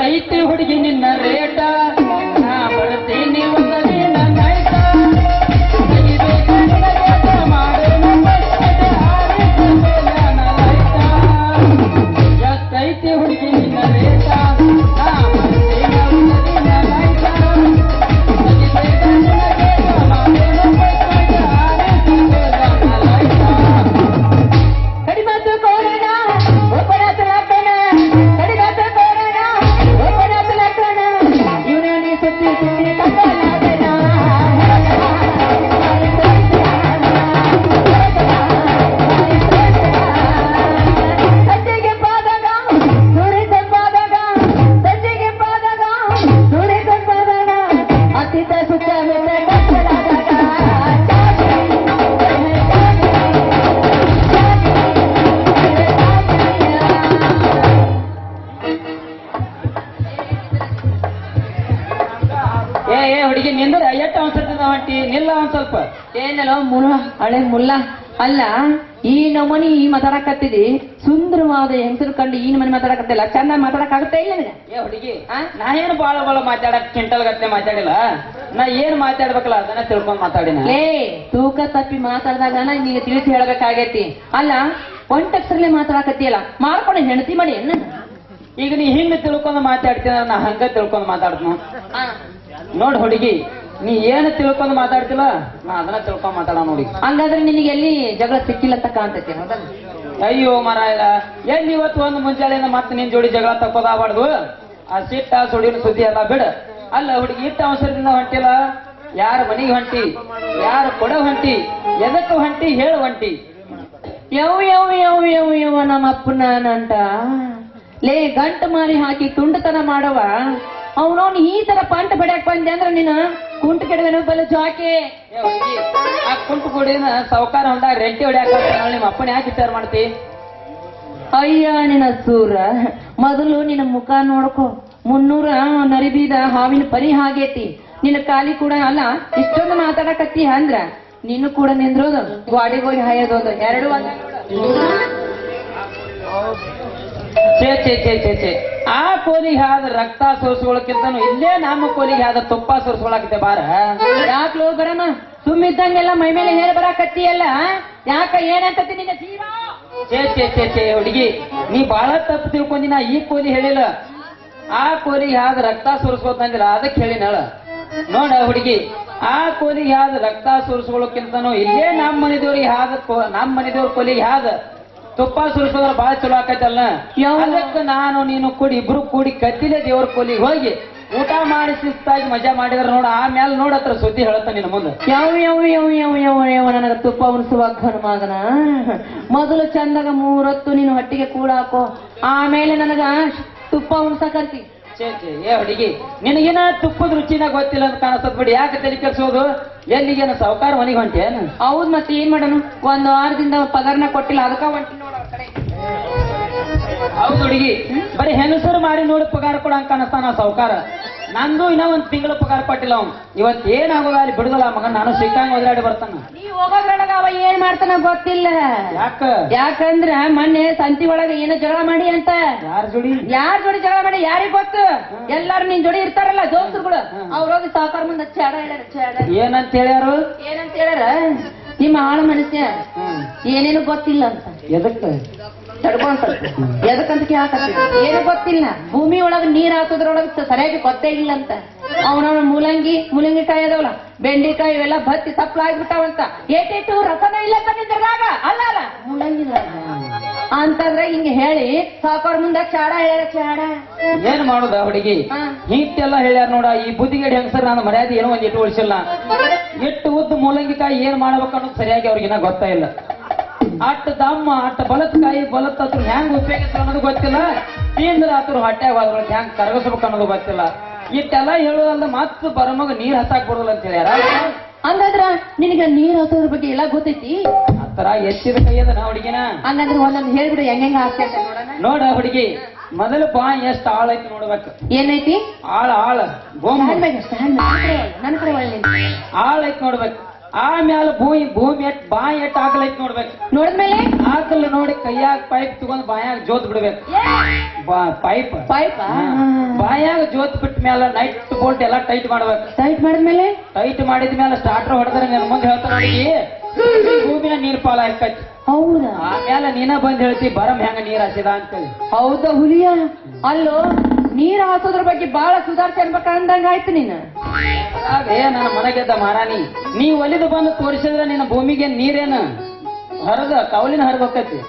ಐತಿ ಹುಡುಗಿ ನಿನ್ನ ರೇಟ ನಾ ಬರ್ತೀನಿ ಹೊಂಟಿ ನಿಲ್ಲ ಒಂದ್ ಸ್ವಲ್ಪ. ಏನಲ್ಲ ಮುಲ್ಲ ಹಳೆ ಮುಲ್ಲ ಅಲ್ಲ ಈ ನಮನಿ ಈ ಮಾತಾಡಕತ್ತಿದಿ. ಸುಂದರವಾದ ಹೆಂಗಸರು ಕಂಡು ಈ ನಮನಿ ಮಾತಾಡಕತ್ತಿಲ್ಲ. ಚಂದ ಮಾತಾಡಕಾಗುತ್ತೆ ಇಲ್ಲ ನಿನ್ನ ಏ ಹುಡುಗಿ ನಾ ಏನು ಬಾಳ ಬಾಳ ಮಾತಾಡಕ್ ಕ್ವಿಂಟಲ್ ಗತ್ತೆ ಮಾತಾಡಿಲ್ಲ. ನಾ ಏನ್ ಮಾತಾಡ್ಬೇಕಲ್ಲ ಅದನ್ನ ತಿಳ್ಕೊಂಡ್ ಮಾತಾಡಿನ. ಲೇ ತೂಕ ತಪ್ಪಿ ಮಾತಾಡಿದಾಗ ನಿನಗೆ ತಿಳಿಸಿ ಹೇಳ್ಬೇಕಾಗೈತಿ. ಅಲ್ಲ ಒಂಟಕ್ಸರ್ಲೆ ಮಾತಾಡಕತ್ತಿಯಲ್ಲ ಮಾಡ್ಕೊಂಡು ಹೆಂಡತಿ ಮಾಡಿ ಏನ ಈಗ ನೀ ಹಿಂಗ್ ತಿಳ್ಕೊಂಡು ಮಾತಾಡ್ತೀನಿ ನಾ ಹಂಗ ತಿಳ್ಕೊಂಡ್ ಮಾತಾಡ್ತೀನಿ? ನೋಡ್ ಹುಡುಗಿ ನೀ ಏನು ತಿಳ್ಕೊಂಡು ಮಾತಾಡ್ತಿಲ್ಲ? ನಾ ಅದನ್ನ ತಿಳ್ಕೊಂಡ್ ಮಾತಾಡ ನೋಡಿ. ಹಂಗಾದ್ರೆ ನಿನಗೆ ಎಲ್ಲಿ ಜಗಳ ಸಿಕ್ಕಿಲ್ಲ ಅಂತ ಕಾಣ್ತೈತಿ ಹೌದಲ್ಲ ಅಯ್ಯೋ ಇಲ್ಲ ಎಲ್ಲಿ ಇವತ್ತು ಒಂದು ಮುಂಜಾನೆಯಿಂದ ಮತ್ತೆ ನಿನ್ ಜೋಡಿ ಜಗಳ ತಕ್ಕೋದಾಗಬಾರ್ದು? ಆ ಸಿಟ್ಟ ಸುಡಿನ ಸುದ್ದಿ ಎಲ್ಲ ಬಿಡ. ಅಲ್ಲ ಹುಡುಗಿ ಇಟ್ಟ ಅವಸರದಿಂದ ಹೊಂಟಿಲ್ಲ? ಯಾರ ಮನೆಗೆ ಹೊಂಟಿ? ಯಾರ ಕೊಡ ಹೊಂಟಿ? ಎದಕ್ಕೂ ಹೊಂಟಿ? ಹೇಳು ಹೊಂಟಿ. ಯವ್ ಯವ್ ಯವ್ ಯವ್ ಯವ್ ನಮ್ಮ ಅಪ್ಪನ ಅಂತ ಲೇ ಗಂಟು ಮಾರಿ ಹಾಕಿ ತುಂಡತನ ಮಾಡವ ಅವನವನ್ ಈ ತರ ಪಂಟ್ ಬಡಿಯಕ್ ಬಂದೆ ಅಂದ್ರೆ ನೀನು ಕುಂಟ ಕೆಡವೆನ ಬಲ್ಲ ಜಾಕೆ. ಆ ಕುಂಟು ಕೊಡಿನ ಸೌಕಾರ ಹೊಂದಾಗ ರೆಂಟಿ ಹೊಡ್ಯಾಕ ನಿಮ್ಮ ಅಪ್ಪನ ಯಾಕೆ ವಿಚಾರ ಮಾಡ್ತಿ? ಅಯ್ಯ ನಿನ್ನ ಸೂರ. ಮೊದಲು ನಿನ್ನ ಮುಖ ನೋಡ್ಕೊ. ಮುನ್ನೂರ ನರಿಬೀದ ಹಾವಿನ ಪರಿ ಹಾಗೇತಿ. ನಿನ್ನ ಕಾಲಿ ಕೂಡ ಅಲ್ಲ ಇಷ್ಟೊಂದು ಮಾತಾಡಕತ್ತಿ ಅಂದ್ರ ನೀನು ಕೂಡ ನಿಂದ್ರೋದು ಗಾಡಿಗೆ ಹೋಗಿ ಹಾಯೋದು ಎರಡು ಚೇ ಚೇ ಚೇ ಚೇ ಚೇ ಆ ಕೋಲಿಗೆ ಆದ ರಕ್ತ ಸೋರಿಸ್ಕೊಳ್ಳೋಕ್ಕಿಂತನೂ ಇಲ್ಲೇ ನಮ್ಮ ಕೋಲಿಗೆ ಆದ ತುಪ್ಪ ಸೋರಿಸ್ಕೊಳಕತ್ತೆ ಬಾರ. ಯಾಕ್ಲೋ ಬರಮ್ಮ? ಸುಮ್ಮಿದ್ದಂಗೆಲ್ಲ ಮೈ ಮೇಲೆ ಹೇಳಿ ಬರಾಕತ್ತಿಯಲ್ಲ ಯಾಕ ಏನಂತ ನಿನ್ನ ಜೀವ? ಚೇ ಚೇ ಚೇ ಹುಡುಗಿ, ನೀ ಬಹಳ ತಪ್ಪು ತಿಳ್ಕೊಂಡಿನಾ, ಈ ಕೋಲಿ ಹೇಳಿಲ್ಲ. ಆ ಕೋಲಿಗೆ ಆದ ರಕ್ತ ಸೋರಿಸ್ಕೊತಂದಿಲ್ಲ, ಅದಕ್ಕೆ ಹೇಳಿನಳ. ನೋಡ ಹುಡುಗಿ, ಆ ಕೋಲಿಗೆ ಆದ ರಕ್ತ ಸೋರಿಸ್ಕೊಳ್ಳೋಕ್ಕಿಂತನೂ ಇಲ್ಲೇ ನಮ್ಮ ಮನೆದೇವ್ರಿಗೆ ಹಾದ ನಮ್ಮ ಮನೆದೇವ್ರ ಕೋಲಿಗೆ ಹಾದ ತುಪ್ಪ ಸುರಿಸೋದ್ರ ಬಾಳ ಚಲೋ ಆಕೈತಲ್ಲ? ಅದಕ್ಕೆ ನಾನು ನೀನು ಕೂಡಿ ಇಬ್ರು ಕೂಡಿ ಕತ್ತಿಲೆ ದೇವ್ರ ಕೋಲಿಗೆ ಹೋಗಿ ಊಟ ಮಾಡಿ ಶಿಸ್ತಾಗಿ ಮಜಾ ಮಾಡಿದ್ರ ನೋಡ ಆಮೇಲೆ ನೋಡತ್ರ ಸುದ್ದಿ ಹೇಳತ್ತ ನಿನ್ನ ಮುಂದೆ. ಯಾವ ಯಾವ ಯಾವ ಯಾವ ಯಾವ ಯಾವ ನನಗ ತುಪ್ಪ ಉಣಿಸುವ ಘನ ಮಗನ? ಮೊದಲು ಚಂದಾಗ ಮೂರೊತ್ತು ನೀನು ಹೊಟ್ಟಿಗೆ ಕೂಡ ಹಾಕೋ ಆಮೇಲೆ ನನಗ ತುಪ್ಪ ಉಣ್ಸಕಂತಿ ಏ ಹುಡುಗಿ ನಿನಗಿನ ತುಪ್ಪದ ರುಚಿನ ಗೊತ್ತಿಲ್ಲ ಅಂತ ಕಾಣಿಸ್ತದ ಬಿಡಿ. ಯಾಕೆ ತಲೆ ಕೆಲ್ಸೋದು ಎಲ್ಲಿಗೇನ ಸಾವುಕಾರ ಮನೆಗೆ ಹೊಂಟೇನ ಹೌದ್ ಮತ್ತೆ ಏನ್ ಮಾಡನು? ಒಂದ್ ವಾರದಿಂದ ಪಗಾರನ ಕೊಟ್ಟಿಲ್ಲ ಅದಕ್ಕ ಹೊಂಟಿ ನೋಡ ಕಡೆ. ಹೌದು ಹುಡುಗಿ ಬರೀ ಹೆಂಗಸರು ಮಾಡಿ ನೋಡಿ ಪಗಾರ ಕೊಡಂಗ ಕಾಣಿಸ್ತಾನ ಸಾವುಕಾರ. ನಂದು ಇನ್ನೂ ಒಂದು ತಿಂಗಳ ಪಗಾರ ಪಟ್ಟಿಲ್ಲ ಅವ್ನು. ಇವತ್ತು ಏನಾಗೋದ ಅಲ್ಲಿ ಬಿಡುದಲ್ಲ ಮಗ ನಾನು ಸಿಕ್ಕಂಗ ಒದರಾಡಿ ಬರ್ತಾನ. ನೀ ಹೋಗೋದ್ರೊಳಗ ಅವ ಏನ್ ಮಾಡ್ತಾನ ಗೊತ್ತಿಲ್ಲ. ಯಾಕ? ಯಾಕಂದ್ರ ಮೊನ್ನೆ ಸಂತಿ ಒಳಗ ಏನೋ ಜಗಳ ಮಾಡಿ ಅಂತ. ಯಾರ ಜೋಡಿ? ಯಾರ ಜೋಡಿ ಜಗಳ ಮಾಡಿ ಯಾರಿಗ್ ಗೊತ್ತು? ಎಲ್ಲಾರು ನಿನ್ ಜೋಡಿ ಇರ್ತಾರಲ್ಲ ದೋಸ್ತರುಗಳು. ಅವ್ರ ಹೋಗಿ ಸಾವುಕಾರ ಮುಂದೆ ಚಾಡ ಹೇಳ್ಯಾರ ಚಾಡ ಏನಂತ ಹೇಳ್ಯಾರು? ಏನಂತ ಹೇಳ್ಯಾರ? ನಿಮ್ಮ ಆಳು ಮನುಷ್ಯ ಏನೇನು ಗೊತ್ತಿಲ್ಲ ಅಂತ. ಎದಕ್ಕ? ತಡ್ಕೊಂತ ಎದಕ್ಕಂತ ಕೇಳಕತ್ತಿ ಏನು ಗೊತ್ತಿಲ್ಲ. ಭೂಮಿ ಒಳಗ ನೀರ್ ಹಾಕೋದ್ರೊಳಗ ಸರಿಯಾಗಿ ಗೊತ್ತೇ ಇಲ್ಲ ಅಂತ ಅವನವನ ಮೂಲಂಗಿ ಮೂಲಂಗಿಕಾಯಿ ಅದಾವಲ್ಲ ಬೆಂಡಿಕಾಯಿ ಇವೆಲ್ಲ ಬತ್ತಿ ತಪ್ಪಲಾಗ್ಬಿಟ್ಟಾವಂತ ಏಟೇಟು ರಸನ ಇಲ್ಲ ತಂದಿದ್ರಾಗ ಅಲ್ಲ ಅಲ್ಲ. ಮೂಲಂಗಿ ಅಂತಂದ್ರೆ ಹಿಂಗ ಹೇಳಿ ಸಾಕೋರ್ ಮುಂದೆ ಚಾಡ ಹೇಳ್ಯಾರ ಚಾಡ ಏನ್ ಮಾಡುದ ಹುಡುಗಿ? ಹಾ. ಹಿಂಗೆಲ್ಲ ಹೇಳ್ಯಾರ ನೋಡ ಈ ಬುದ್ಧಿಗೇಡಿ ಹೆಂಗಸರ್ ನಾನು ಮರ್ಯಾದೆ ಏನೋ ಒಂದ್ ಇಟ್ಟು ಉಳಿಸಿಲ್ಲ. ಎಷ್ಟು ಉದ್ದ ಮೂಲಂಗಿಕಾಯಿ ಏನ್ ಮಾಡ್ಬೇಕು ಅನ್ನೋದು ಸರಿಯಾಗಿ ಅವ್ರಿಗಿನ್ನ ಗೊತ್ತಾ ಇಲ್ಲ. ಅಟ್ಟ ದಮ್ಮ ಅಟ್ಟ ಬಲತ್ ಕಾಯಿ ಬಲತ್ ಅದ್ರ ಹೆಂಗ್ ಉಪಯೋಗಿಸ್ತಾರ ಅನ್ನೋದು ಗೊತ್ತಿಲ್ಲ. ನೀಂದ್ರ ಆತರು ಹೊಟ್ಟೆ ಒಳಗೆ ಹೆಂಗ್ ಕರಗಿಸ್ಬೇಕು ಅನ್ನೋದು ಗೊತ್ತಿಲ್ಲ. ಇಟ್ಟೆಲ್ಲ ಹೇಳೋದಲ್ಲ ಮತ್ತ ಬರಮಗ ನೀರ್ ಹತ್ತಾಕ್ ಬರೋಲ್ಲ ಅಂತ ಹೇಳ್ಯಾರ. ಹಂಗಾದ್ರ ನಿನಗ ನೀರ್ ಹಸೋದ್ರ ಬಗ್ಗೆ ಎಲ್ಲ ಗೊತ್ತೈತಿ? ಆತರ ಎತ್ತಿದ ಕೈಯದ ನಾ ಹುಡುಗಿನ? ಹಂಗಂದ್ರ ಒಂದೊಂದು ಹೇಳ್ಬಿಡು ಹೆಂಗ ಹಾಕ್ತೈತೆ ನೋಡೋಣ. ನೋಡ ಹುಡುಗಿ ಮೊದಲು ಬಾ ಎಷ್ಟ್ ಆಳ ಐತಿ ನೋಡ್ಬೇಕು. ಏನೈತಿ? ಆಳ ಆಳ ಗೋಮ್ ನನ್ನ ಕಡೆ ಆಳ ಐತಿ ನೋಡ್ಬೇಕು. ಆಮ್ಯಾಲ ಭೂಮಿ ಭೂಮಿ ಎಟ್ ಬಾಯಿ ಎಟ್ ಆಕಲ್ ಐತ್ ನೋಡ್ಬೇಕು. ನೋಡಿದ್ಮೇಲೆ? ಆಕಲ್ ನೋಡಿ ಕೈಯಾಗ ಪೈಪ್ ತಗೊಂಡ್ ಬಾಯಾಗ ಜೋತ್ ಬಿಡ್ಬೇಕು. ಪೈಪ್ ಪೈಪ್ ಬಾಯಾಗ ಜೋತ್ ಬಿಟ್ಟ ಮ್ಯಾಲ ನೈಟ್ ಬೋಲ್ಟ್ ಎಲ್ಲಾ ಟೈಟ್ ಮಾಡ್ಬೇಕು. ಟೈಟ್ ಮಾಡಿದ್ಮೇಲೆ? ಟೈಟ್ ಮಾಡಿದ ಮೇಲೆ ಸ್ಟಾರ್ಟರ್ ಹೊಡೆದ್ರೆ ನಿನ್ ಮುಂದೆ ಹೇಳ್ತಾರ ಭೂಮಿನ ನೀರ್ ಪಾಲ ಹಾಕೈತಿ ಹೌದಾ? ಆಮೇಲೆ ನೀನ ಬಂದ್ ಹೇಳ್ತಿ ಬರಮ್ ಹೆಂಗ ನೀರ್ ಹಸಿದ ಅಂತೇಳಿ. ಹೌದಾ ಹುಲಿಯ? ಅಲ್ಲೋ ನೀರ್ ಹಾಸೋದ್ರ ಬಗ್ಗೆ ಬಹಳ ಸುಧಾರಿಸಿ ಅನ್ಬೇಕ ಅಂದಂಗ ಆಯ್ತು ನೀನು. ಅದೇ ನನ್ನ ಮನೆಗೆದ್ದ ಮಹಾರಾಣಿ ನೀ ಒಲಿದು ಬಂದು ತೋರಿಸಿದ್ರೆ ನಿನ್ನ ಭೂಮಿಗೆ ನೀರೇನು? ಹರಿದ ಕವಲಿನ ಹರಿದೋಕೈತಿ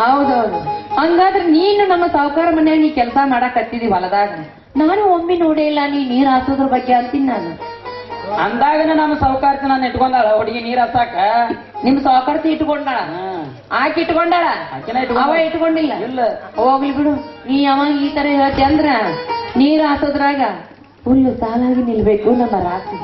ಹೌದೌದು. ಹಂಗಾದ್ರೆ ನೀನು ನಮ್ಮ ಸಾವುಕಾರ ಮನೆಯಲ್ಲಿ ನೀ ಕೆಲಸ ಮಾಡಕ್ ಹತ್ತಿದಿ ಹೊಲದಾಗ? ನಾನು ಒಮ್ಮೆ ನೋಡೇ ಇಲ್ಲ ನೀ ನೀರ್ ಹಾಸೋದ್ರ ಬಗ್ಗೆ ಅಂತೀನಿ ನಾನು. ಅಂದಾಗನ ನಮ್ಮ ಸೌಕಾರ್ತಿ ನಾನು ಇಟ್ಕೊಂಡಾಳ ಹುಡುಗಿ ನೀರ್ ಹಾಸಾಕ? ನಿಮ್ ಸಾವುಕಾರ್ತಿ ಇಟ್ಕೊಂಡಾಳ? ಆಕಿ ಇಟ್ಕೊಂಡಾಳ? ಅವ ಇಟ್ಕೊಂಡಿಲ್ಲ? ಇಲ್ಲ. ಹೋಗ್ಲಿ ಬಿಡು ನೀ ಅವಾಗ ಈ ತರ ಹೇಳ್ತಿ ಅಂದ್ರ ನೀರ್ ಹಾಸೋದ್ರಾಗ ಹುಲ್ಲು ಸಾಲಾಗಿ ನಿಲ್ಬೇಕು ನಮ್ಮ ರಾತ್ರಿ.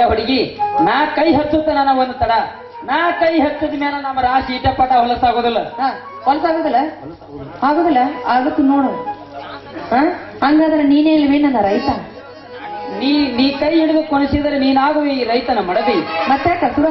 ಏ ಹುಡುಗಿ ನಾ ಕೈ ಹಚ್ಚುತ್ತ ನನ್ನ ಒಂದು ತಡ. ನಾ ಕೈ ಹಚ್ಚದ ಮೇಲೆ ನಮ್ಮ ರಾಶಿ ಇಟಪಟ ಹೊಲಸಾಗೋದಿಲ್ಲ. ಹೊಲಸಾಗೋದಿಲ್ಲ? ಆಗೋದಿಲ್ಲ? ಆಗುತ್ತೆ ನೋಡು. ಹ? ಹಂಗಾದ್ರೆ ನೀನೇ ಇಲ್ವೇ ನನ್ನ ರೈತ? ನೀ ನೀ ಕೈ ಹಿಡಿದು ಕೊನಿಸಿದರೆ ನೀನಾಗುವ ಈ ರೈತನ ಮಡದಿ. ಮತ್ತೆ ಕಸುರ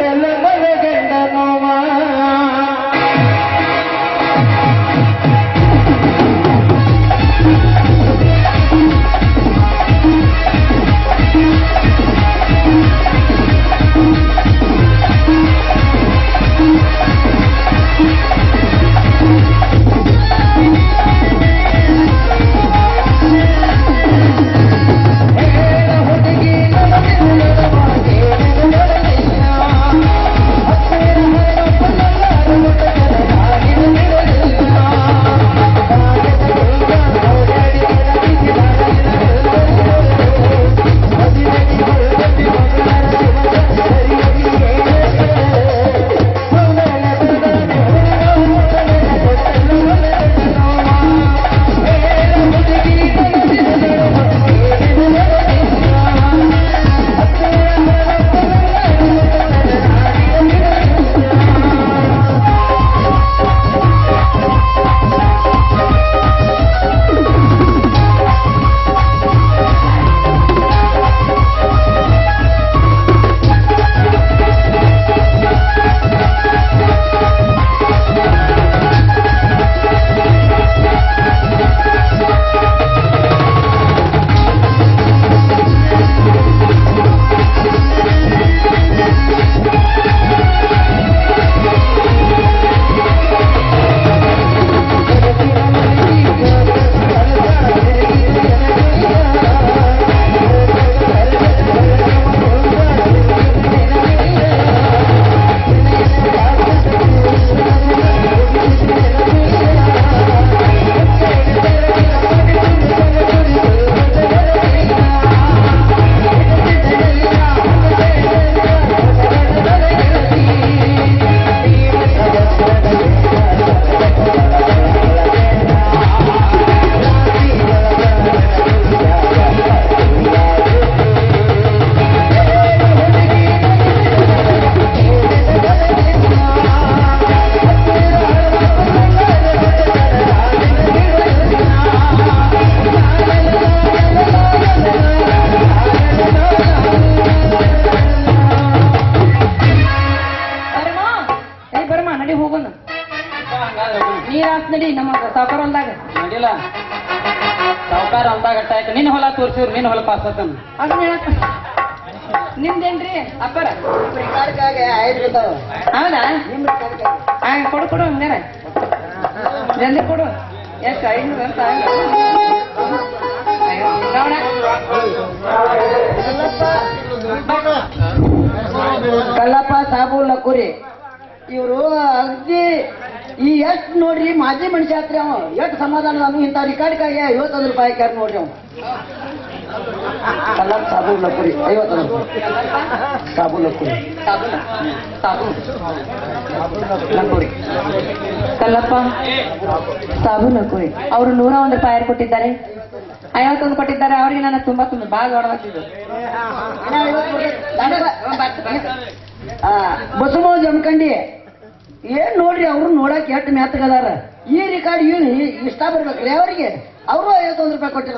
ನನಗ ನಿನ್ನ ಹೊಲ ತೋರಿಸಿವ್ರು ನಿನ್ನ ಹೊಲ ಪಾಸ್ ಆತನ ಅದನ್ನ ಹೇಳಕ್ಕ ನಿಮ್ದೇನ್ರಿ? ಅಪ್ಪರ? ಹೌದಾ? ಆ ಕೊಡು ಕೊಡು ಹಂಗಾರ. ಜಲ್ದಿ ಕೊಡು. ಎಷ್ಟು ಐನೂರು ಅಂತ ಕಲ್ಲಪ್ಪ ಸಾಬು ಲಕ್ಕುರಿ. ಇವರು ಅಗ್ಜಿ ಈ ಎಷ್ಟ್ ನೋಡ್ರಿ ಮಾಜಿ ಮನುಷ್ಯ ಆತ್ರಿ ಅವ. ಎಷ್ಟು ಸಮಾಧಾನ ನಾನು ಇಂಥ ರಿಕಾರ್ಡ್ಕಾಗಿ ಐವತ್ತೊಂದು ರೂಪಾಯಿ ಹಾಕ್ಯಾರ ನೋಡ್ರಿ ಅವ. ಕಲ್ಲಪ್ಪ ಸಾಬೂನ್ ಲಕ್ಕುರಿ ಐವತ್ತೊಂದು ರೂಪಾಯಿ. ಲಕ್ಕುರಿ ಸಾಬೂನ ಸಾಬೂನ್ ಲಕ್ಕುರಿ ಕಲ್ಲಪ್ಪ ಸಾಬೂನ್ ಲಕ್ಕುರಿ ಅವರು ನೂರ ಒಂದು ರೂಪಾಯಿ ಕೊಟ್ಟಿದ್ದಾರೆ? ಐವತ್ತೊಂದು ಕೊಟ್ಟಿದ್ದಾರೆ ಅವ್ರಿಗೆ ನಾನು ತುಂಬಾ ತುಂಬ ಹೊಡೆದಾಗ್ತಿದ್ದು ಬಸವ ಜಮಖಂಡಿ ಏನ್ ನೋಡ್ರಿ ಅವ್ರು ನೋಡಕ್ ಎಟ್ ಮೆತ್ತಗದಾರ ಈ ರಿಕಾರ್ಡ್ ಇಷ್ಟ ಬರ್ಬೇಕ್ರಿ ಅವರಿಗೆ. ಅವರು ಐವತ್ತೊಂದು ರೂಪಾಯಿ ಕೊಟ್ಟಿರ